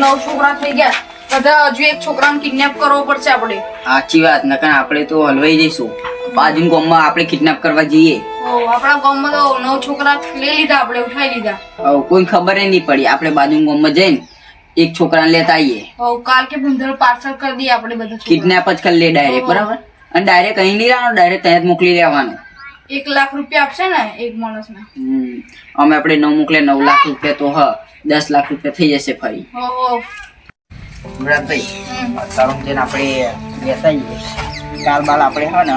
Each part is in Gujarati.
નવ છોકરા થઈ ગયા. બધા હજુ એક છોકરાને કિડનેપ કરવો પડશે આપણે. સાચી વાત નકર આપણે તો હલવાઈ જઈશું. બાજુ ગામમાં આપણે કિડનેપ કરવા જઈએ. આપણા ગામમાં તો નવ છોકરા લઈ લીધા આપણે ઉઠાઈ લીધા. કોઈ ખબર નહીં પડી આપણે બાજુ ગામમાં જઈને એક છોકરાને લેતા આવીએ. કાલ કે ભૂંધળ પાર્સલ કરી દઈએ આપણે બધા કિડનેપ જ કરી લે ડાયરેક્ટ બરાબર? અને ડાયરેક્ટ અહીં નહીં લેવાનું ડાયરેક્ટ ત્યાં જ મોકલી દેવાનું. એક લાખ રૂપિયા આપશે ને એક માણસને? ને અમે આપણે નવ મોકલે નવ લાખ રૂપિયા તો હ. દસ લાખ રૂપિયા થઈ જશે ફરી. હો હો મુરાદભાઈ તરુણ જઈને આપણે બેસાઈએ કાલ બાલ આપણે હા ને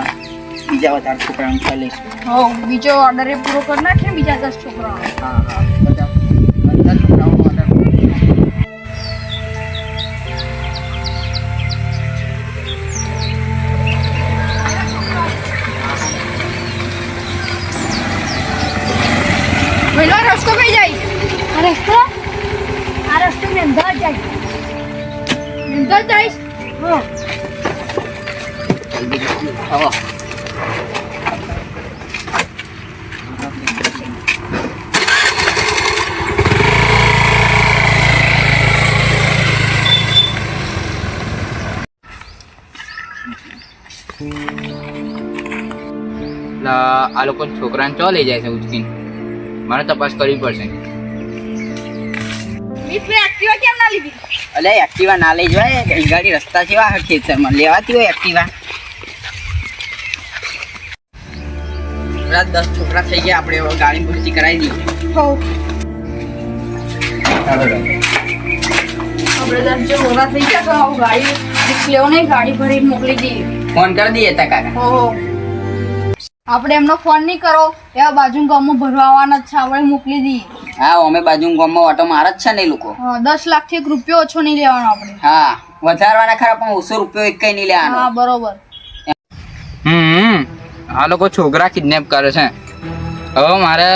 બીજા વધારે છોકરાને ખાઈ લઈશું. હો બીજો ઓર્ડર એ પૂરો કરી નાખીએ બીજા દસ છોકરા હા હા બધા છોકરાઓનો રસ્તો જાય આ રસ્તો આ રસ્તો ને અમદાવાદ જાય અમદાવાદ જઈશ હો જલ્દી જલ્દી આવો એટલે આ લોકો છોકરાને ચો લઈ જાય છે ઉચકીને મારે તપાસ કરવી પડશે મીઠું એક્ટિવા કેમ ના લીધી? અલે એક્ટિવા ના લઈ જવાય. ગાડી રસ્તા જેવા હે ખેતરમાં. લેવાતી હોય એક્ટિવા રાત દસ છોકરા થઈ ગયા આપણે ગાડી પૂરતી કરાવી દઈએ. હો આપણે દસ છોકરા થઈ ગયા તો આવું ગાડી રિક્સ લેવો નહીં ગાડી ભરીને મોકલી દઈએ. ફોન કરી દઈએ તા કાકા. હો આપણે એમનો ફોન નહીં કરો. એવા બાજુ ગામમાં ભરવા આવવાના છે આપણે મોકલી દઈએ. હા અમે બાજુ ગામમાં ઓટો મારે જ છે ને એ લોકો. દસ લાખથી એક રૂપિયો ઓછો નહીં લેવાનો આપણે. હા વધારવાના ખરા પણ ઓછો રૂપિયો એક કઈ નહીં હા બરોબર. હમ આ લોકો છોકરા કિડનેપ કરે છે. હવે મારે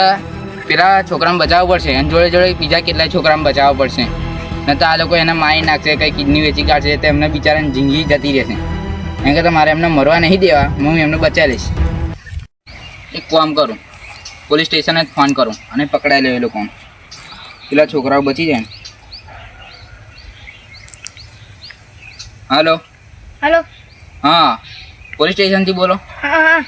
પેલા છોકરાને બચાવવું પડશે. અને જોડે જોડે બીજા કેટલાય છોકરાને બચાવવા પડશે. નહીં તો આ લોકો એને મારી નાખશે કંઈ કિડની વેચી કાઢશે તો એમને બિચારાની જિંદગી જતી રહેશે. એમ કે મારે એમને મરવા નહીં દેવા હું એમને બચાવી લઈશ. એક કામ કરું. પોલીસ સ્ટેશને જ ફોન કરું અને પકડાઈ લે એ લોકોને. પેલા છોકરાઓ બચી જાય હાલો. હાલો. હા પોલીસ સ્ટેશનથી બોલો. હા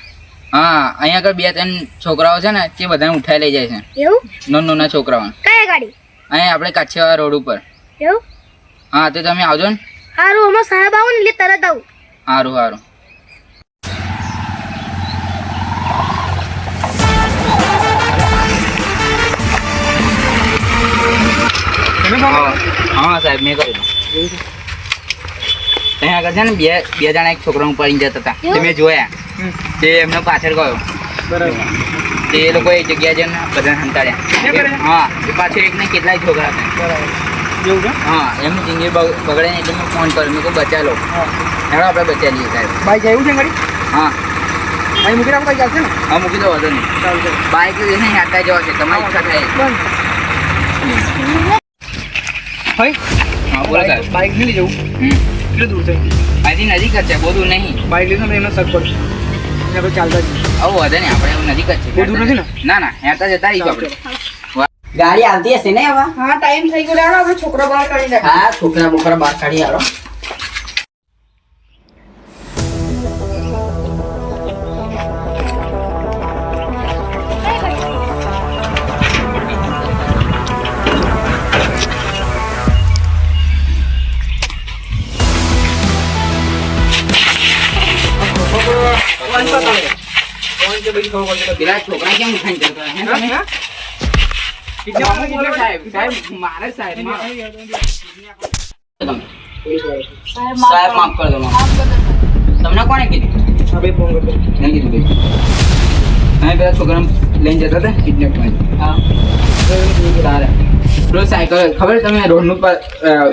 અહીંયા આગળ બે ત્રણ છોકરાઓ છે ને તે બધાને ઉઠાઈ લઈ જાય છે. એવું? નાના નોના છોકરાઓ કઈ ગાડી? અહીંયા આપણે કાછિયાવાડ રોડ ઉપર. એવું? હા તો તમે આવજો ને. સારું હમણાં સાહેબ આવો ને એટલે તરત આવું. સારું સારું હા હા સાહેબ મેં કર્યું. ત્યાં આગળ છે ને બે બે જણા એક છોકરાને ઉપાડીને જતા હતા. તે મેં જોયા. તે એમનો પાછળ ગયો. તે એ લોકો એ જગ્યા જઈને બધાને હંતાડ્યા. હા એ પાછળ એકને કેટલાય છોકરા હતા. હા એમની જિંદગી બગ- બગડે ને એટલે મેં ફોન કર્યો. મેં કહું બચા લો હેડો આપણે બચા લઈએ સાહેબ. બાઈક આવ્યું છે ગાડી? હા. અહીં મૂકી રાખો આવશે ને? હા મૂકી દો વાંધો નહીં. બાઈક લઈને હાથા જવા છે તમારી ઈચ્છા થાય. ભાઈ હા બોલો સાહેબ. બાઈક લઈ જવું કેટલું દૂર છે અહીંથી નજીક જ છે બહુ દૂર નહીં. બાઈક લઈને એમનો એટલે આપણે ચાલતા જઈએ આવું વધે નહીં આપણે એવું નજીક જ છે. બહુ દૂર નથી ને? ના ના જતા રહીશું આપણે. ગાડી આવતી હશે ને હવે હા ટાઈમ થઈ ગયો. આપણે છોકરો બહાર કાઢી હા છોકરા બોકરા બહાર કાઢી આવો. પેલા છોકરા કેમ ઉઠાઈને જતા હે તમે? સાહેબ સાહેબ મારે સાહેબ મારે. તમે. સાહેબ માફ સાહેબ કરો. માફ કરી દો માફ. માફ કરી દો. તમને કોણે કીધું હા ભાઈ ફોન કરતો નહીં કીધું ભાઈ અમે પેલા છોકરાને લઈને જતા હતા કિડનેપમાં હા તારે પેલો સાયકલ ખબર તમે રોડનું પર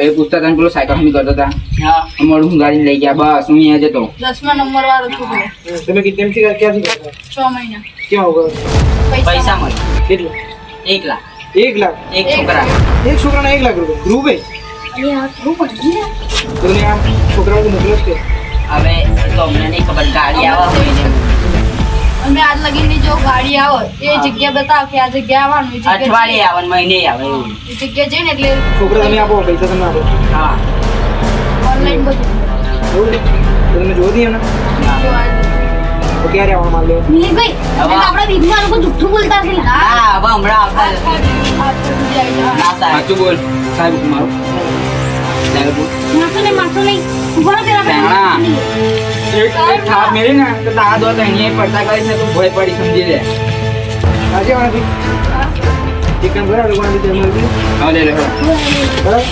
એ પૂછતા હતા પેલો સાયકલ હમી કરતા હતા? હા. અમારું હું ગાડી લઈ ગયા બસ હું અહીંયા જતો દસમા નંબર વાળો છોકરો તમે કેમથી ક્યાંથી છ મહિના. ક્યાં હોગા? પૈસા મળે કેટલું? એક લાખ. એક લાખ? એક છોકરા. એક છોકરાના એક લાખ રૂપિયા. તમે આ છોકરાઓને મોકલો જ કે હવે તો અમને નહીં ખબર ગાડી આવા હોય ને. તમે આજ લગીની જો ગાડી આવે એ જગ્યા બતાવો કે આ જગ્યા આવવાનું અઠવાડિયે આવે મહિને આવે એ જગ્યા જઈને એટલે છોકરો તમે આપો પૈસા તમે આપો. હા. ઓનલાઈન બધું. તમે જોઈ દઈએ ને ક્યારે આવવા મિલિંદભાઈ હવે- આપણા વિઘમાં લોકો જુઠ્ઠું બોલતા છે હા હવે હમણાં આવતા આ થોડી- આ થોડી જાય છે. ના સાહેબ સાચું બોલ. સાહેબ મારો. સાહેબ બોલ નહીં માણસો નહીં. ઊભા પેલા ભેણા. એક એક થાપ મેળી ને તો તારા દોસ્ત અહીંયા પડતા કરીશ ને તું ભય પડી સમજી લે. આજે આવવાથી એક કામ કરાવો લોકોને બી જમવા આપી દો. હવે લે લે બરાબર